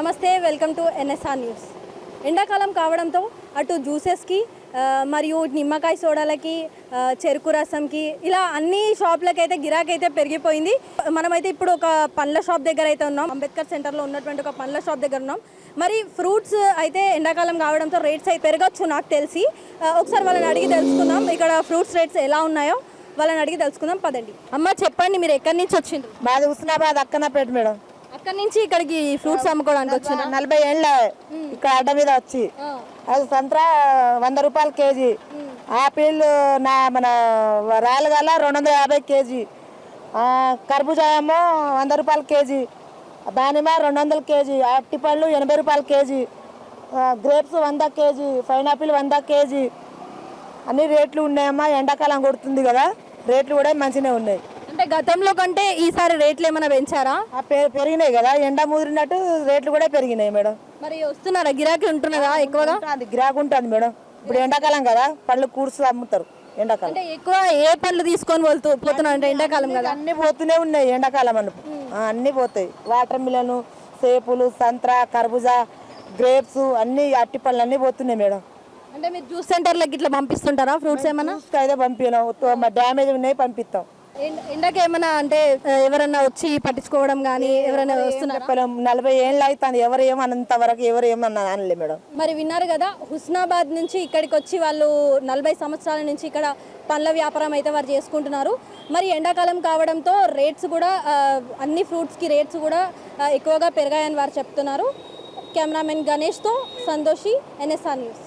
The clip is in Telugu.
నమస్తే వెల్కమ్ టు ఎన్ఎస్ఆర్ న్యూస్. ఎండాకాలం కావడంతో అటు జ్యూసెస్కి మరియు నిమ్మకాయ సోడాలకి చెరుకు రసంకి ఇలా అన్ని షాప్లకైతే అయితే గిరాకీ అయితే పెరిగిపోయింది. మనమైతే ఇప్పుడు ఒక పండ్ల షాప్ దగ్గర అయితే ఉన్నాం. అంబేద్కర్ సెంటర్లో ఉన్నటువంటి ఒక పండ్ల షాప్ దగ్గర ఉన్నాం. మరి ఫ్రూట్స్ అయితే ఎండాకాలం కావడంతో రేట్స్ అయితే పెరగచ్చు నాకు తెలిసి. ఒకసారి వాళ్ళని అడిగి తెలుసుకుందాం. ఇక్కడ ఫ్రూట్స్ రేట్స్ ఎలా ఉన్నాయో వాళ్ళని అడిగి తెలుసుకుందాం. పదండి. అమ్మ చెప్పండి మీరు ఎక్కడి నుంచి వచ్చిండ్రు? మాది హుస్నాబాద్ అక్కనపేట మేడం. అక్కడి నుంచి ఇక్కడికి ఫ్రూట్స్ అమ్ముకోవడానికి వచ్చిండ్రు నలభై ఏళ్ళ ఇక్కడ అడ్డ మీద వచ్చి. అది సంత్రా వంద రూపాయలు కేజీ. ఆపిల్ నా మన రాయలగల రెండు వందల యాభై కేజీ. కర్బూజా ఏమో వంద రూపాయలు కేజీ. దానిమ్మ రెండు వందల కేజీ. అరటిపళ్ళు ఎనభై రూపాయలు కేజీ. గ్రేప్స్ వంద కేజీ. పైనాపిల్ వంద కేజీ. అన్ని రేట్లు ఉన్నాయమ్మా. ఎండాకాలం కొడుతుంది కదా. రేట్లు కూడా మంచిగానే ఉన్నాయి. అంటే గతంలో కంటే ఈసారి రేట్లు ఏమైనా పెంచారా? ఆ పె- పెరిగినాయి కదా ఎండ ముదిరినట్టు రేట్లు కూడా పెరిగినాయి మేడం. మరి వస్తున్నారా? గిరాకీ ఉంటున్నదా ఎక్కువగా? ఉంటుంది గిరాకు ఉంటుంది మేడం. ఇప్పుడు ఎండాకాలం కదా పళ్ళు కూర్చు అమ్ముతారు ఎండాకాలం. అంటే ఎక్కువ ఏ పండ్లు తీసుకొని వెళ్తూ పోతున్నారు అంటే ఎండాకాలం కదా? అన్ని పోతూనే ఉన్నాయి ఎండాకాలం అను ఆ, అన్ని పోతాయి. వాటర్ మిలను సేపులు సంత్రా కర్బూజా గ్రేప్స్ అన్ని అట్టి పళ్ళు అన్ని పోతున్నాయి మేడం. అంటే మీరు జ్యూస్ సెంటర్లకి ఇట్లా పంపిస్తుంటారా? ఫ్రూట్స్ ఏమైనా అయితే పంపినాం డ్యామేజ్ ఉన్నాయి పంపిస్తాం. ఎండకి ఏమైనా అంటే ఎవరన్నా వచ్చి పట్టించుకోవడం కానీ ఎవరైనా వస్తున్నారా చెప్పలేం. నలభై ఏళ్ళు అవుతుంది ఎవరు ఏమన్నంత వరకు ఎవరు ఏమన్నా అనలే మేడం. మరి విన్నారు కదా హుస్నాబాద్ నుంచి ఇక్కడికి వచ్చి వాళ్ళు నలభై సంవత్సరాల నుంచి ఇక్కడ పండ్ల వ్యాపారం అయితే వారు చేసుకుంటున్నారు. మరి ఎండాకాలం కావడంతో రేట్స్ కూడా అన్ని ఫ్రూట్స్కి రేట్స్ కూడా ఎక్కువగా పెరిగాయని వారు చెప్తున్నారు. కెమెరామెన్ గణేష్తో సంతోషి ఎన్ఎస్ఆర్ న్యూస్.